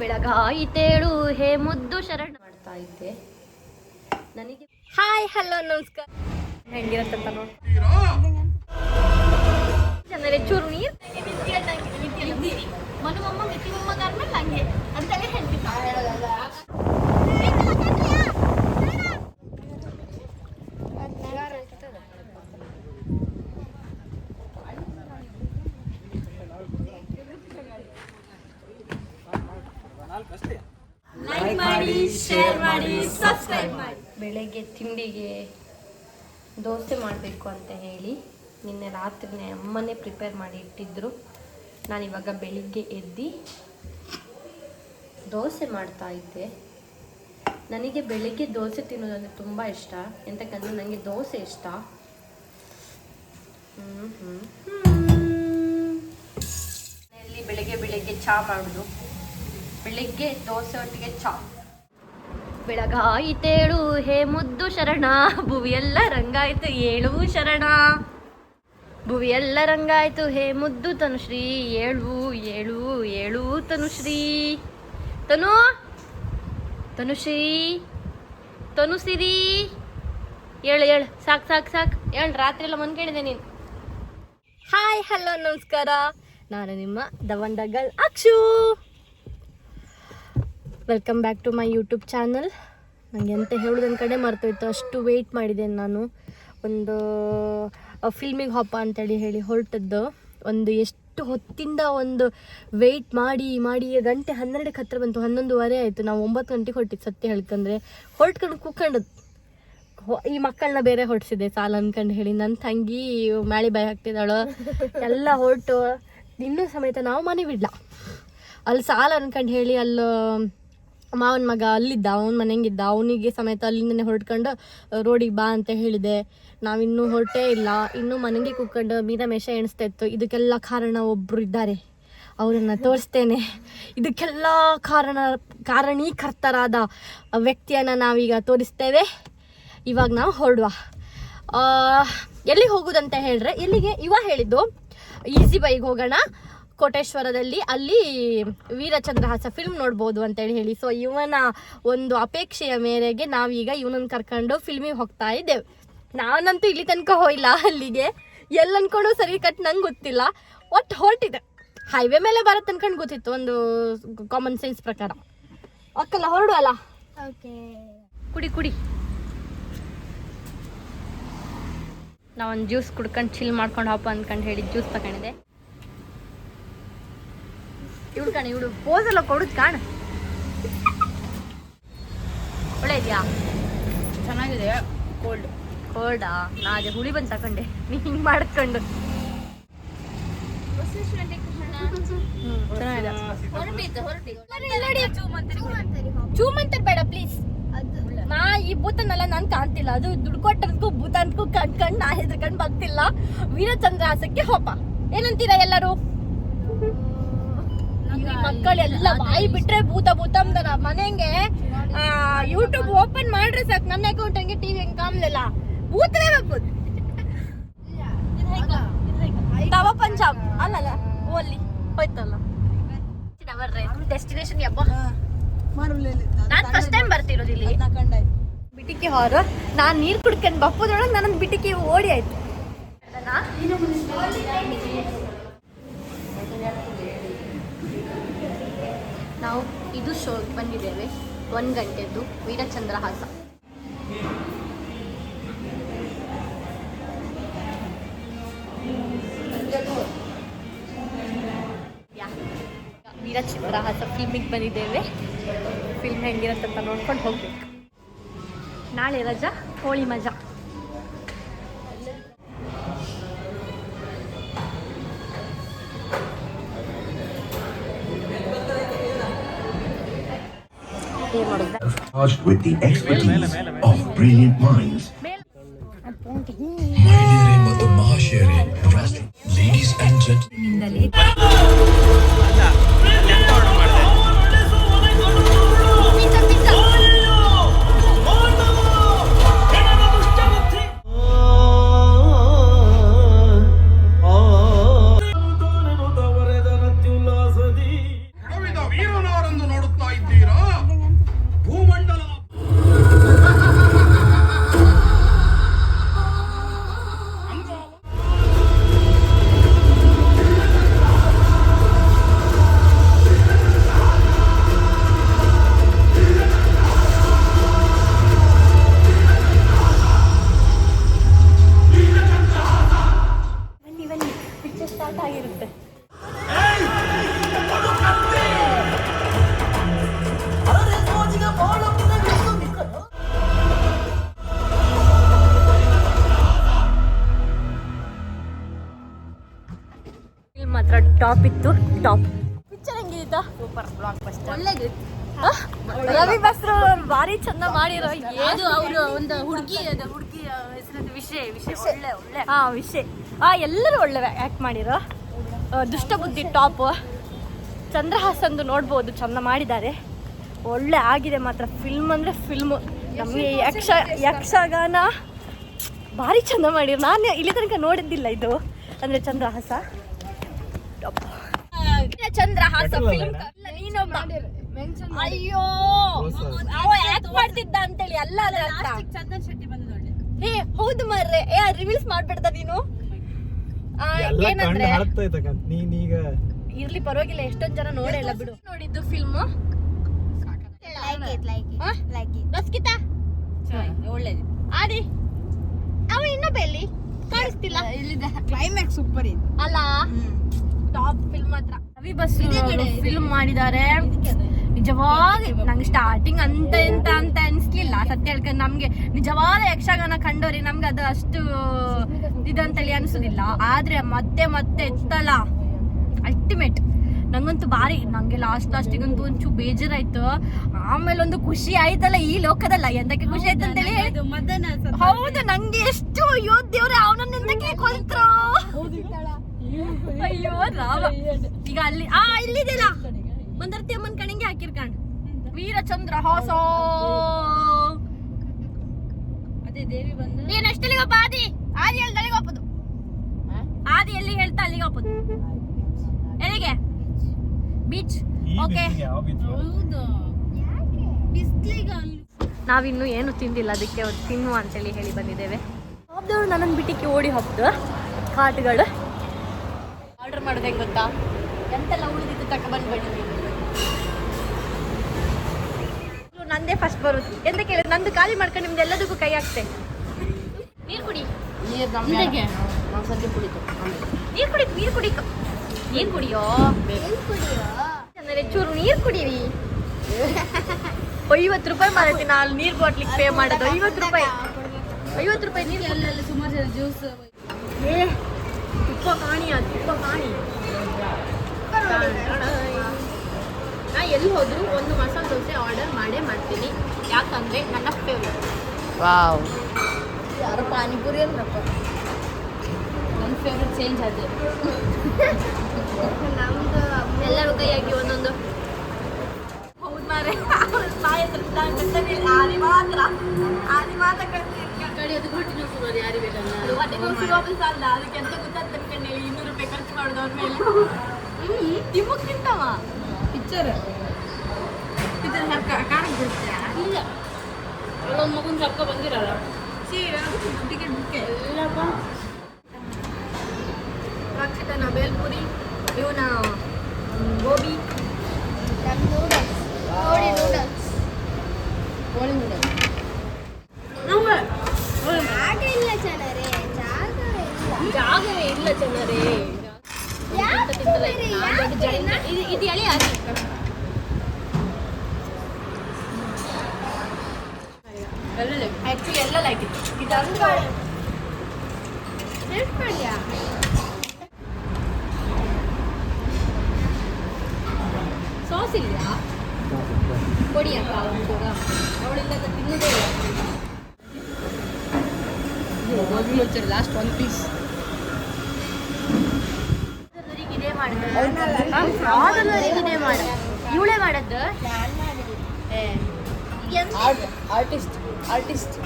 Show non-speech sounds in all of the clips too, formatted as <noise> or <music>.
ಬೆಳಗಾಯಿತೇಳು ಹೇ ಮುದ್ದು ಶರಣ ಮಾಡ್ತಾ ಇದ್ದೆ. ನನಗೆ ಹಾಯ್ ಹಲೋ ನಮಸ್ಕಾರ. ಹೆಂಗಿರತ್ತಂತ ನೋಡಿ. ಚೂರು ನೀರು ಮಿತಿ ಮಮ್ಮ ಗಾರ್ಮೆಂಟ್ ಹಂಗೆ. ಅಂತಲೇ ಬೆಳಗ್ಗೆ ತಿಂಡಿಗೆ ದೋಸೆ ಮಾಡಬೇಕು ಅಂತ ಹೇಳಿ ನಿನ್ನೆ ರಾತ್ರಿನೇ ಅಮ್ಮನೇ ಪ್ರಿಪೇರ್ ಮಾಡಿ ಇಟ್ಟಿದ್ರು. ನಾನಿವಾಗ ಬೆಳಿಗ್ಗೆ ಎದ್ದು ದೋಸೆ ಮಾಡ್ತಾ ಇದ್ದೆ. ನನಗೆ ಬೆಳಿಗ್ಗೆ ದೋಸೆ ತಿನ್ನೋದಂದ್ರೆ ತುಂಬ ಇಷ್ಟ. ಎಂತಕ್ಕಂದ್ರೆ ನನಗೆ ದೋಸೆ ಇಷ್ಟ. ಹ್ಮ್ ಹ್ಮ್ ಹ್ಮ್. ಮನೆಯಲ್ಲಿ ಬೆಳಿಗ್ಗೆ ಬೆಳಿಗ್ಗೆ ಚಹಾ ಮಾಡೋದು. ಬೆಳಿಗ್ಗೆ ದೋಸೆ ಒಟ್ಟಿಗೆ ಚಾ. ಬೆಳಗಾಯಿತೇಳು ಹೇ ಮುದ್ದು ಶರಣ ಭುವಿಯೆಲ್ಲ ರಂಗಾಯ್ತು ಏಳು ಶರಣ. ಭುವಿಯೆಲ್ಲ ರಂಗಾಯ್ತು ಹೇ ಮುದ್ದು ತನುಶ್ರೀ ಏಳು ಏಳು ಏಳು ತನುಶ್ರೀ. ತನು ತನುಶ್ರೀ ತನುಸಿರಿ. ಏಳು ಏಳು ಸಾಕು ಸಾಕು ಸಾಕು. ಏಳು ರಾತ್ರಿ ಎಲ್ಲ ಮನ್ಕೊಂಡಿದ್ದೆ ನೀನು. ಹಾಯ್ ಹಲೋ ನಮಸ್ಕಾರ. ನಾನು ನಿಮ್ಮ ದವಂಡಗಲ್ Akshu. Welcome back to my YouTube channel ನನಗೆ ಎಂತ ಹೇಳೋದನ್ನ ಕಡೆ ಮರ್ತೋಯ್ತು. ಅಷ್ಟು ವೆಯ್ಟ್ ಮಾಡಿದ್ದೇನೆ ನಾನು. ಒಂದು ಫಿಲ್ಮಿಗೆ ಹಬ್ಬ ಅಂತೇಳಿ ಹೇಳಿ ಹೊರಟದ್ದು. ಒಂದು ಎಷ್ಟು ಹೊತ್ತಿಂದ ಒಂದು ವೆಯ್ಟ್ ಮಾಡಿ ಮಾಡಿ, ಗಂಟೆ ಹನ್ನೆರಡಕ್ಕೆ ಹತ್ತಿರ ಬಂತು. ಹನ್ನೊಂದುವರೆ ಆಯಿತು. ನಾವು ಒಂಬತ್ತು ಗಂಟೆಗೆ ಹೊರಟಿದ್ದು ಸತ್ಯ ಹೇಳ್ಕಂದ್ರೆ ಹೊರಟ್ಕೊಂಡು ಕೂತ್ಕೊಂಡದ್ದು. ಈ ಮಕ್ಕಳನ್ನ ಬೇರೆ ಹೊಡ್ಸಿದೆ ಸಾಲ ಅನ್ಕೊಂಡು ಹೇಳಿ. ನನ್ನ ತಂಗಿ ಮಾಳಿ ಬಾಯಿ ಹಾಕ್ತಿದ್ದಾಳು? ಎಲ್ಲ ಹೊರಟು. ಇನ್ನೂ ಸಮೇತ ನಾವು ಮನೆ ಬಿಡ್ಲ. ಅಲ್ಲಿ ಸಾಲ ಅನ್ಕಂಡು ಹೇಳಿ, ಅಲ್ಲಿ ಮಾವನ ಮಗ ಅಲ್ಲಿದ್ದ, ಅವನ ಮನೆಗಿದ್ದ ಅವನಿಗೆ ಸಮೇತ ಅಲ್ಲಿಂದನೇ ಹೊರಟ್ಕೊಂಡು ರೋಡಿಗೆ ಬಾ ಅಂತ ಹೇಳಿದೆ. ನಾವಿನ್ನೂ ಹೊರಟೇ ಇಲ್ಲ. ಇನ್ನೂ ಮನೆಗೆ ಕೂತ್ಕೊಂಡು ಮೀನಮೇಷ ಎಣಿಸ್ತಾ ಇತ್ತು. ಇದಕ್ಕೆಲ್ಲ ಕಾರಣ ಒಬ್ಬರು ಇದ್ದಾರೆ. ಅವರನ್ನು ತೋರಿಸ್ತೇನೆ. ಇದಕ್ಕೆಲ್ಲ ಕಾರಣ, ಕಾರಣೀಕರ್ತರಾದ ವ್ಯಕ್ತಿಯನ್ನು ನಾವೀಗ ತೋರಿಸ್ತೇವೆ. ಇವಾಗ ನಾವು ಹೊರಡುವ. ಎಲ್ಲಿಗೆ ಹೋಗುದಂತ ಹೇಳ್ರೆ ಎಲ್ಲಿಗೆ ಇವ ಹೇಳಿದ್ದು ಈಸಿ ಬೈಗೆ ಹೋಗೋಣ. ಕೋಟೇಶ್ವರದಲ್ಲಿ ಅಲ್ಲಿ ವೀರಚಂದ್ರಹಾಸ ಫಿಲ್ಮ್ ನೋಡ್ಬೋದು ಅಂತೇಳಿ ಹೇಳಿ. ಸೊ ಇವನ ಒಂದು ಅಪೇಕ್ಷೆಯ ಮೇರೆಗೆ ನಾವೀಗ ಇವನನ್ನು ಕರ್ಕೊಂಡು ಫಿಲ್ಮಿಗೆ ಹೋಗ್ತಾ ಇದ್ದೇವೆ. ನಾನಂತೂ ಇಲ್ಲಿ ತನಕ ಹೋಯಿಲ್ಲ ಅಲ್ಲಿಗೆ. ಎಲ್ಲಿ ಅನ್ಕೊಂಡು ಸರಿ ಕಟ್ ನಂಗೆ ಗೊತ್ತಿಲ್ಲ. ಒಟ್ಟು ಹೊರಟಿದೆ. ಹೈವೇ ಮೇಲೆ ಬರುತ್ತೆ ಅನ್ಕೊಂಡು ಗೊತ್ತಿತ್ತು ಒಂದು ಕಾಮನ್ ಸೆನ್ಸ್ ಪ್ರಕಾರ. ಅಕ್ಕಲ್ಲ ಹೊರಡುವಲ್ಲ ಕುಡಿ ಕುಡಿ. ನಾವೊಂದು ಜ್ಯೂಸ್ ಕುಡ್ಕೊಂಡು ಚಿಲ್ ಮಾಡ್ಕೊಂಡು ಹಪ್ಪ ಅಂದ್ಕೊಂಡು ಹೇಳಿ ಜ್ಯೂಸ್ ತಗೊಂಡಿದ್ದೆ. ಇವಳು ಕಣ ಇವಳು ಪೋಸ್ ಎಲ್ಲ ಕೊಡುದು ಕಾಣ. ಒಳ್ಳೆ ಇದೆಯಾ ಚೆನ್ನಾಗಿದೆ ಕೋಲ್ಡ್ ಕೋಲ್ಡಾ ನಾ ಅದೇ ಹುಳಿ ಬಂದು ತಕೊಂಡೆ ನೀ ಹಿಂಗೆ ಮಾಡ್ಕೊಂಡು. ಅಂತ ಬೇಡ ಪ್ಲೀಸ್ ನಾ ಈ ಭೂತನೆಲ್ಲ ನಾನ್ ಕಾಣ್ತಿಲ್ಲ. ಅದು ದುಡ್ಡು ಕೊಟ್ಟದಕ್ಕೂ ಭೂತ ಅನ್ಕೂ ಕಣ್ಕಂಡ್ ನಾ ಹೆದರ್ಕಂಡ್ ಬರ್ತಿಲ್ಲ ವೀರಚಂದ್ರಹಾಸಕ್ಕೆ ಹೋಪ. ಏನಂತೀರಾ ಎಲ್ಲರೂ? ಮಕ್ಕಳೆಲ್ಲ ಬಾಯಿ ಬಿಟ್ರೆ ಭೂತ ಭೂತ ಅಂದರ ಮನೆಗೆ ಯೂಟ್ಯೂಬ್ ಓಪನ್ ಮಾಡ್ರೆ ಸಾಕು. ನನ್ನ ಅಕೌಂಟ್ ಹಂಗೆ ಟಿವಿ ಹಂಗೆ ಕಾಮ್ಲಿಲ್ಲ. ಭೂತನೇ ಬರ್ಬೋದು ತವ ಪಂಜಾಬ್. ಅಲ್ಲಲ್ಲ ಓಲಿ ಹೋಯ್ತಲ್ಲ. ಡೆಸ್ಟಿನೇಷನ್ ಯಬ್ಬ ನಾನ್ ಫಸ್ಟ್ ಟೈಮ್ ಬರ್ತಿರೋದು ಇಲ್ಲಿ. ಬಿಟಿಕಿ ಹಾರ. ನಾನ್ ನೀರ್ ಕುಡ್ಕೊಂಡ್ ಬಪ್ಪದೊಳಗೆ ನನ್ನ ಬಿಟಿಕಿ ಓಡಿ ಆಯ್ತು. ನಾವು ಇದು ಶೋ ಬಂದಿದ್ದೇವೆ ಒಂದು ಗಂಟೆದ್ದು ವೀರಚಂದ್ರಹಾಸ. ವೀರಚಂದ್ರಹಾಸ ಫಿಲ್ಮಿಗೆ ಬಂದಿದ್ದೇವೆ. ಫಿಲ್ಮ್ ಹೆಂಗಿರುತ್ತೆ ಅಂತ ನೋಡ್ಕೊಂಡು ಹೋಗ್ಬೇಕು. ನಾಳೆ ರಜಾ, ಹೋಳಿ ಮಜಾ. With the expertise of brilliant minds. Top ಇತ್ತು ಟಾಪ್. ಪಿಕ್ಚರ್ ಹೆಂಗಿದ್ದ ಸೂಪರ್ ಬ್ಲಾಕ್ ಫಸ್ಟ್ ಒಳ್ಳೇದು ರವಿ ಬಸ್ರು ಭಾರಿ ಚಂದ ಮಾಡಿರೋ ಅದು ಅವರು ಒಂದು ಹುಡುಗಿ ಅದು ಹುಡುಗಿ ಹೆಸರದ್ದು ವಿಷಯ ವಿಷಯ ಒಳ್ಳೆ ಒಳ್ಳೆ. ಹಾ ವಿಷಯ. ಆ ಎಲ್ಲರೂ ಒಳ್ಳೆ ಆ್ಯಕ್ಟ್ ಮಾಡಿರೋ. ದುಷ್ಟ ದುಷ್ಟಬುದ್ಧಿ ಟಾಪ್. ಚಂದ್ರಹಾಸಂದು ನೋಡ್ಬೋದು ಚಂದ ಮಾಡಿದ್ದಾರೆ. ಒಳ್ಳೆ ಆಗಿದೆ ಮಾತ್ರ. ಫಿಲ್ಮ್ ಅಂದರೆ ಫಿಲ್ಮ್ ನಮಗೆ ಯಕ್ಷ ಯಕ್ಷಗಾನ ಭಾರಿ ಚಂದ ಮಾಡಿರೋ. ನಾನು ಇಲ್ಲಿ ತನಕ ನೋಡಿದ್ದಿಲ್ಲ ಇದು. ಅಂದರೆ ಚಂದ್ರಹಾಸ. ಚಂದ್ರಹಾಸ ಫಿಲ್ಮ್ ನೀನೊಬ್ಬ. ಅಯ್ಯೋ ಅವ ಮಾಡ್ತಿದ್ದ ಅಂತೇಳಿ ಎಲ್ಲ ಅದ್ರ ಚಂದನ್ ಶೆಟ್ಟಿ ಏ ಹೌದು ಮಾರ್ರೆ. ಏ ರಿವೀಲ್ಸ್ ಮಾಡ್ಬಿಡ್ದ ನೀನು? ಕಣ್ಣು ಏನಂದ್ರೆ ನೀನೀಗ ಇರ್ಲಿ ಪರವಾಗಿಲ್ಲ ಎಷ್ಟೊಂದ್ ಜನ ನೋಡಿಲ್ಲ ಬಿಡು. ನೋಡಿದ್ದು ಫಿಲ್ಮ್ ರಸ್ಕಿತಾ? ಒಳ್ಳೇದು. ಆದಿ? ಅವ ಇನ್ನೊಬ್ಬ ಎಲ್ಲಿ? ಕಾಣಿಸ್ತಿಲ್ಲ. ಕ್ಲೈಮ್ಯಾಕ್ಸ್ ಸೂಪರ್ ಇದೆ. ಅಲ್ಲ? ಟಾಪ್ ಫಿಲ್ಮ್ ಮಾತ್ರ. ರವಿ ಬಸ್ ಫಿಲ್ಮ್ ಮಾಡಿದ್ದಾರೆ. ನಿಜವಾಗಿ ನಂಗೆ ಸ್ಟಾರ್ಟಿಂಗ್ ಅಂತ ಎಂತ ಅಂತ ಅನ್ಸ್ಲಿಲ್ಲ. ಸತ್ಯ ಹೇಳ್ಕೊಂಡು ನಮ್ಗೆ ನಿಜವಾದ ಯಕ್ಷಗಾನ ಕಂಡೋರಿ ನಮ್ಗೆ ಅದು ಅಷ್ಟು ಇದಂತೇಳಿ ಅನ್ಸುದಿಲ್ಲ. ಆದ್ರೆ ಮತ್ತೆ ಮತ್ತೆ ಎತ್ತಲ್ಲ ಅಲ್ಟಿಮೇಟ್ ನಂಗಂತೂ ಬಾರಿ ನಂಗೆ ಲಾಸ್ಟ್ ಲಾಸ್ಟಿಗಂತೂ ಒಂಚೂರು ಬೇಜಾರಾಯ್ತು. ಆಮೇಲೆ ಒಂದು ಖುಷಿ ಆಯ್ತಲ್ಲ ಈ ಲೋಕದಲ್ಲ. ಎಂತಕ್ಕೆ ಖುಷಿ ಆಯ್ತು ಅಂತೇಳಿ? ಹೌದು ನಂಗೆ ಎಷ್ಟು ಅಯ್ಯೋ ದೇವ್ರೆ ಅವನನ್ನ ಎಂತಕ್ಕೆ ಕೊಲ್ತ್ರು? ಅಯ್ಯೋ ಈಗ ಅಲ್ಲಿ ಆ ಇಲ್ಲಿದೆಲ್ಲ ಮಂದರ್ತಿ ಅಮ್ಮನ್ ಕಣಿಗೆ ಹಾಕಿರ್ಕಂಡ್ ವೀರಚಂದ್ರ ಹಾಸೋ. ಅದೇ ದೇವಿ ಬಂದು ಏನ್ ಎಷ್ಟಲ್ಲಿಗಪ್ಪ ಆದಿ? ಆದಿ ಎಲ್ಲಿ ಅಲ್ಲಿಗೆ ಹೋಗ್ಬೋದು ಆದಿ ಎಲ್ಲಿ ಹೇಳ್ತಾ ಅಲ್ಲಿಗೆ ಒಪ್ಪದು ಎಲ್ಲಿಗೆ? ಬೀಚ್. ಓಕೆ. ಹೌದು. ಬಿಸ್ಲಿಗ ಅಲ್ಲಿ ನಾವಿನ್ನು ಏನು ತಿಂದಿಲ್ಲ ಅದಕ್ಕೆ ಅವ್ರು ತಿನ್ನುವ ಅಂತೇಳಿ ಹೇಳಿ ಬಂದಿದ್ದೇವೆ. ಒಬ್ದವ್ರು ನನ್ನನ್ನು ಬಿಟ್ಟಿಕ್ಕೆ ಓಡಿ ಹೋಗ್ತು ಕಾಟುಗಳು. ಆರ್ಡರ್ ಮಾಡೋದು ಗೊತ್ತಾ? ಎಂತೆಲ್ಲ ಉಳಿದಿದ್ದು ತಕ ಬಂದ್ಬಿಡಿ ನಂದೇ ಫಸ್ಟ್ ಬರುತ್ತೆ. ಎಂತ ಕೇಳಿದ್ರೆ ನಂದು ಖಾಲಿ ಮಾಡ್ಕೊಂಡು ನಿಮ್ದು ಎಲ್ಲದಕ್ಕೂ ಕೈ ಹಾಕ್ತೆ. ನೀರು ಕುಡಿ. ನೀರು ಕುಡಿ ನೀರು ಕುಡಿ. ನೀರು ಕುಡಿಯೋ? ಚೂರು ನೀರು ಕುಡೀರಿ. ಐವತ್ತು ರೂಪಾಯಿ ಮಾಡತ್ತೀನಿ ನಾಲ್ ನೀರ್ ಬಾಟ್ಲಿಗೆ ಪೇ ಮಾಡೋದು. ಐವತ್ತು ರೂಪಾಯಿ. ಐವತ್ತು ರೂಪಾಯಿ ನೀರು ಎಲ್ಲ ಸುಮಾರು ಜ್ಯೂಸ್ ತುಪ್ಪ ಕಾಣಿ ಆ ತುಪ್ಪ ಕಾಣಿ ನಾ ಎಲ್ಲಿ ಹೋದ್ರು ಒಂದು ಮಸಾಲೆ ದೋಸೆ ಆರ್ಡರ್ ಮಾಡೇ ಮಾಡ್ತೀನಿ. ಯಾಕಂದ್ರೆ ನನ್ನ ಫೇವ್ರೆಟ್ ವಾವ್. ಯಾರು ಪಾನಿಪುರಿ ಅಂದ್ರಪ್ಪ? ನನ್ನ ಫೇವ್ರೆಟ್ ಚೇಂಜ್ ಅದೇ. <laughs> ಎಲ್ಲರೂ ಕೈಯಾಗಿ ಒಂದೊಂದು. ಹೌದು ಮಾರೆ. ಬಾಯಿ ಹತ್ರ. ಆದಿ ಮಾತ್ರ. ಆದಿ ಮಾತ್ರ ಪಿಕ್ಚರ್ ಪಿಕ್ಚರ್ ಕಾಣಕ್ ಬಿಡುತ್ತೆ ಇಲ್ಲ. ಅವಳೊಂದು ಮಗುನ ಸಕ್ಕ ಬಂದಿರಲ್ಲ. ಟಿಕೆಟ್ ಬುಕ್ ಎಲ್ಲಪ್ಪ ರಕ್ಷಿತನ ಬೇಲ್ಪುರಿ ಇವನ ಗೋಬಿ. ಕೋಳಿ ಮುಡ ಜಾಗವೇ ಇಲ್ಲ ಜನರೇ ಎಂತ ತಿಂತಲ್ಲ ಇದು. ನಾನ್ ದೊಡ್ಡ ಜನ. ಇದು ಇದು ಎಳೆ ಹಾಕಿ ಎಲ್ಲ ಆಕ್ಚುಲಿ ಎಲ್ಲ ಲೈಕ್ ಇತ್ತು ಇದಂತೂ ಸಾಸ್ ಇಲ್ಲ ಕೊಡಿ ಅಕ್ಕ ಒಂಚೂರ ಅವಳಿಲ್ಲದ ತಿನ್ನೋದೇ ಇಲ್ಲ ಲಾಸ್ಟ್ ಒನ್ ಪೀಸ್ ಇದೇ ಮಾಡ ಇವಳೇ ಮಾಡದ್ದು ಆರ್ಟಿಸ್ಟ್ ಆರ್ಟಿಸ್ಟ್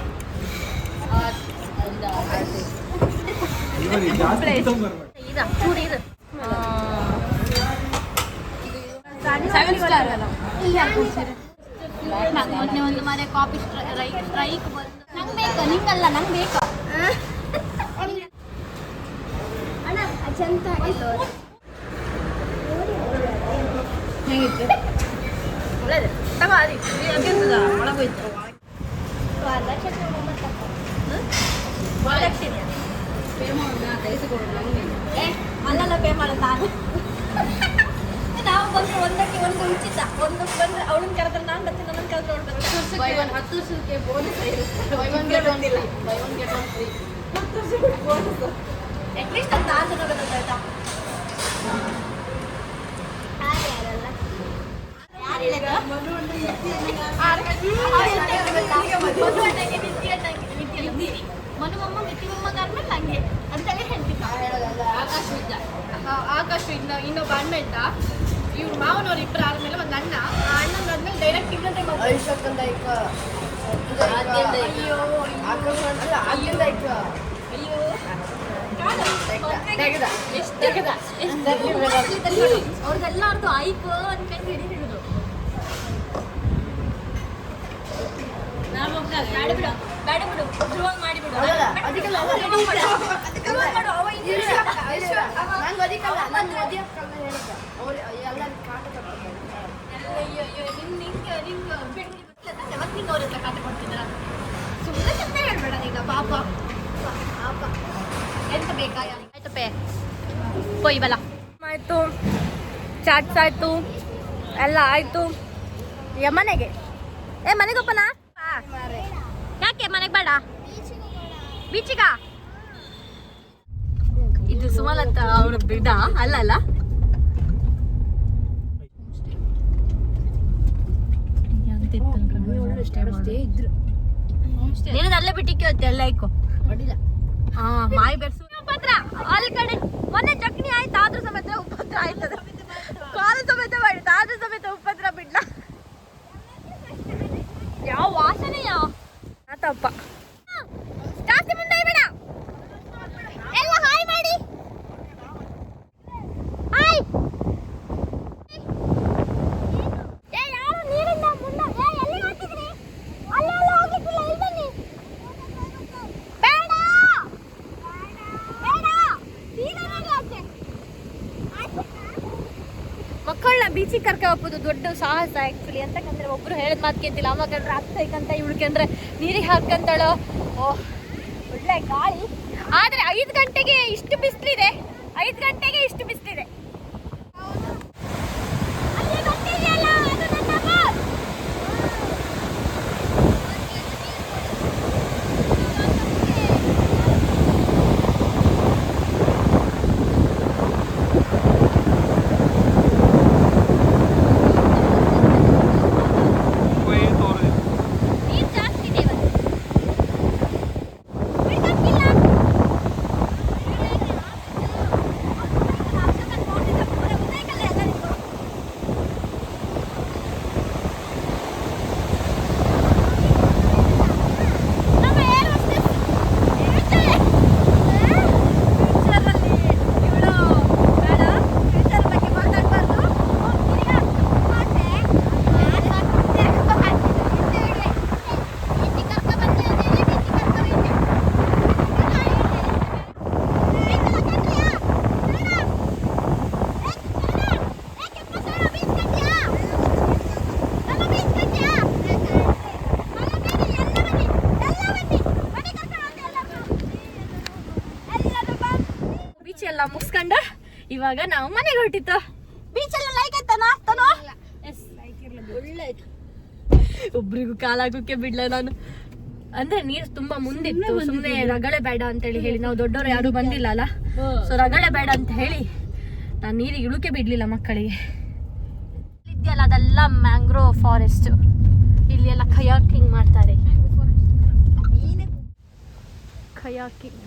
ಸ್ಟಾರ್ ಮೊನ್ನೆ ಒಂದು ಮನೆ ಕಾಪಿ ಸ್ಟ್ರೈಕ್ ಸ್ಟ್ರೈಕ್ ಬಂದು ನಂಗೆ ಬೇಕಾ? ನಿಂಗಲ್ಲ ನಂಗೆ ಬೇಕಾ? ಹೇಗಿತ್ತು ಒಳ್ಳೇದು ತಗೋ ಅದಿ ಎಂತದ ಒಳಗೋಯ್ತು ವರದಕ್ಷಿಣೆ ಪೇ ಮಾಡೋಣ ಕಳಿಸಿಕೊಡು ಒಂದು ಮುಂಚಿತ ಒಂದು ಬಂದ್ರೆ ಅವಳನ್ನ ಕರೆದ್ರೆ ನಾನು ಬರ್ತೀನಿ ನನ್ನ ಕರೆದ್ರೆ ಅವಳು ಬರ್ತೀನಿ ಹತ್ತು ವರ್ಷಕ್ಕೆ ಬೋನಸ್ ಗೆಟ್ ಹತ್ತು ವರ್ಷಕ್ಕೆ ಬೋನಸ್ ಅಟ್ಲೀಸ್ಟ್ ಒಂದು ಆರು ಜನ ಗೊತ್ತಾಯ್ತಾ ಮನು ಮಿತಿ ಹಂಗೆ. ಅಂತಲೇ ಹೇಳ್ತಿದ್ದ ಆಕಾಶ ಇದ್ದ. ಇನ್ನೊಬ್ಬ ಅಣ್ಣ ಇದ್ದ. ಮಾವನವ್ರು ಇಬ್ಬರು ಆದ್ಮೇಲೆ ಒಂದು ಅಣ್ಣ. ಆ ಅಣ್ಣನ ಆದ್ಮೇಲೆ ಡೈರೆಕ್ಟ್ ಇನ್ನೊಂದೇ ಮಗ ಅಯ್ಯೋ ಅಯ್ಯೋ. ಅವ್ರದ್ದೆಲ್ಲಾರ್ದು ಆಯ್ತು ಅನ್ಕೊಂಡು ಹಿಡಿ ಹಿಡಿದು ಬೇಡ ಬಿಡು. ಬೇಡ ಬಿಡು. ಧ್ರುವಂಗ್ ಮಾಡಿಬಿಡು. ಮಾಡು, ಅವ ಅಯ್ಯೋ, ಅಯ್ಯೋ, ನಿಂಗ್- ಅವ್ರ ಹತ್ರ ಪೊಯ್ ಬಲ ಆಯ್ತು ಚಾಟ್ಸ್ ಆಯ್ತು. ಎಲ್ಲ ಆಯ್ತು. ಯ ಮನೆಗೆ. ಏ ಮನೆಗೊಪ್ಪನ? ಯಾಕೆ ಮನೆಗೆ ಬೇಡ? ಬೀಚಿಗ? ಇದು ಸುಮಲತ್ತ ಅವ್ರ ಬಿಡ? ಅಲ್ಲ ಅಲ್ಲ. ನೀನು ಅಲ್ಲೇ ಬಿಟ್ಟಿಕ್ಕೆ ಎಲ್ಲ ಇಕ್ಕೋ ಹಾ ಮಾಯಿ ಬೆರ್ಸು. ಉಪದ್ರ ಅಲ್ಲಿ ಕಡೆ. ಮೊನ್ನೆ ಚಟ್ನಿ ಆಯ್ತು ಆದ್ರೂ ಸಮೇತ ಉಪದ್ರ ಆಯ್ತದ. ಕಾಲು ಸಮೇತ ಮಾಡಿತ್ತು ಆದ್ರೂ ಸಮೇತ ಉಪದ್ರ ಬಿಡ್ಲ. ಯಾವ ವಾಸನೆ ಯಾವ ಆತಪ್ಪ ಜಾಸ್ತಿ ಮುಂದೆ ಬೇಡ ಎಲ್ಲ ಹಾಯ್ ಮಾಡಿ ಹಾಯ್ ಏ ಯಾರು ನೀರಿಂದ ಮುಂದೆ ಏ ಎಲ್ಲಿ ಹಾಕಿದ್ರಿ ಅಲ್ಲೆಲ್ಲ ಹೋಗಿದ್ದಿಲ್ಲ ಇಲ್ಲಿ ಬನ್ನಿ ಬೇಡ ಬೀಚಿಗೆ ಕರ್ಕ ಹೋಗ್ಬೋದು ದೊಡ್ಡ ಸಾಹಸ ಆ್ಯಕ್ಚುಲಿ ಅಂತಕಂದ್ರೆ ಒಬ್ರು ಹೇಳಿದ ಮಾತು ಕೇಂತಿಲ್ಲ ಅವಾಗ ಕಂಡ್ರೆ ಆಗ್ತೈಕಂತ ಇವಳಿಗೆಂದ್ರೆ ನೀರಿಗೆ ಹಾಕಂತಾಳೋ ಓಹ್, ಒಳ್ಳೆ ಗಾಳಿ. ಆದರೆ ಐದು ಗಂಟೆಗೆ ಇಷ್ಟು ಬಿಸಿಲಿದೆ. ಐದು ಗಂಟೆಗೆ ಇಷ್ಟು ಬಿಸಿಲಿದೆ ನೀರು ಜಾಸ್ತಿ ಇದೆ ಇವತ್ತು ಬಿಡಕ್ಕಿಲ್ಲ. ನಮ್ಮ air hostess ಹೇಳ್ತಾಳೆ. future ಅಲ್ಲಿ ಇವಳು ಬೇಡ, future ಬಗ್ಗೆ ಮಾತಾಡ್ಬಾರ್ದು. ಈಗ ಮಾತೆ, ನಾನು ಮಾತಾಡ್ತೆ. ಹಿಂದೆ ಹೇಳಿ. ಬೀಚಿಗೆ ಕರ್ಕೊ ಬಂದೆ ಅಂದೇಳಿ ಬೀಚಿಗೆ ಕರ್ಕೊ ಬಂದೆ. ಎಲ್ಲ ಹೇಳಿ. ಬೀಚೆಲ್ಲ ಕರ್ದ್ಯಾ? ಬೇಡ. ಏ, ಬೇಡ. ಏ, ಕೆಂಪು ಸೋಡ ಬೀಚ್ ಕಟ್ಟ್ಯಾ? ನಮ್ಮ ಬೀಚ್ ಕಟ್ಟ್ಯಾ? ಮನೆ ಮೇಲೆ ಎಲ್ಲ ಬನ್ನಿ. ಎಲ್ಲ ಬನ್ನಿ. ಬನ್ನಿ ಕರ್ಕೊಂಡು ಹೋಗ್ತೆ ಎಲ್ಲರೂ. ಎಲ್ಲರೂ ಬನ್ನಿ. ಬೀಚ್ ಎಲ್ಲ ಮುಗಿಸ್ಕೊಂಡು ಇವಾಗ ನಾವು ಮನೆಗೆ ಹೊರಟಿತ್ತು ಬೀಚ್ ಎಲ್ಲ ಲೈಕ್ ಆಯ್ತಾನಾ ತನೋ? ಒಳ್ಳೆ ಒಬ್ರಿಗೂ ಕಾಲಾಗೋಕೆ ಬಿಡ್ಲ ನಾನು. ಅಂದ್ರೆ ನೀರ್ ತುಂಬಾ ಮುಂದಿತ್ತು ಸುಮ್ನೆ ರಗಳೆ ಬೇಡ ಅಂತ ಹೇಳಿ ನಾವು ದೊಡ್ಡವರು ಯಾರು ಬಂದಿಲ್ಲ ಅಲ್ಲ? ಸೊ ರಗಳೆ ಬೇಡ ಅಂತ ಹೇಳಿ ನಾನು ನೀರಿಗೆ ಇಳುಕೆ ಬಿಡ್ಲಿಲ್ಲ ಮಕ್ಕಳಿಗೆ. ಇದೆಯಲ್ಲ ಅದೆಲ್ಲ ಮ್ಯಾಂಗ್ರೋ ಫಾರೆಸ್ಟ್ ಇಲ್ಲಿ ಎಲ್ಲ ಖಯಾಕಿಂಗ್ ಮಾಡ್ತಾರೆ. ಖಯಾಕಿಂಗ್